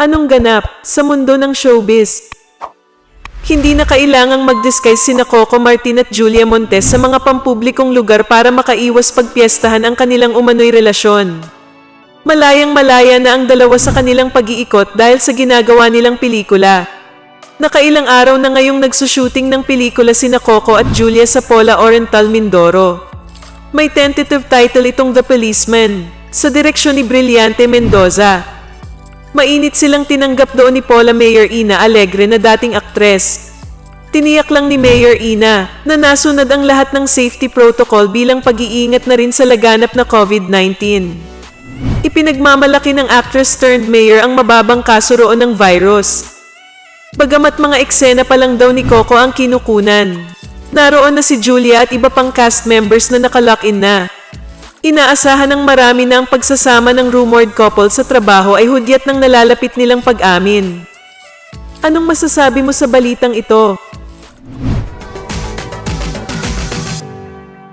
Anong ganap sa mundo ng showbiz? Hindi na kailangang mag-disguise sina Coco Martin at Julia Montes sa mga pampublikong lugar para makaiwas pagpiestahan ang kanilang umano'y relasyon. Malayang malaya na ang dalawa sa kanilang pag-iikot dahil sa ginagawa nilang pelikula. Nakailang araw na ngayong nagsushooting ng pelikula sina Coco at Julia sa Pola Oriental Mindoro. May tentative title itong The Policeman, sa direksyon ni Brillante Mendoza. Mainit silang tinanggap doon ni Paula Mayor Ina Alegre na dating aktres. Tiniyak lang ni Mayor Ina na nasunod ang lahat ng safety protocol bilang pag-iingat na rin sa laganap na COVID-19. Ipinagmamalaki ng actress turned mayor ang mababang kaso roon ng virus. Bagamat mga eksena pa lang daw ni Coco ang kinukunan. Naroon na si Julia at iba pang cast members na nakalock in na. Inaasahan ng marami na ang pagsasama ng rumored couple sa trabaho ay hudyat ng nalalapit nilang pag-amin. Anong masasabi mo sa balitang ito?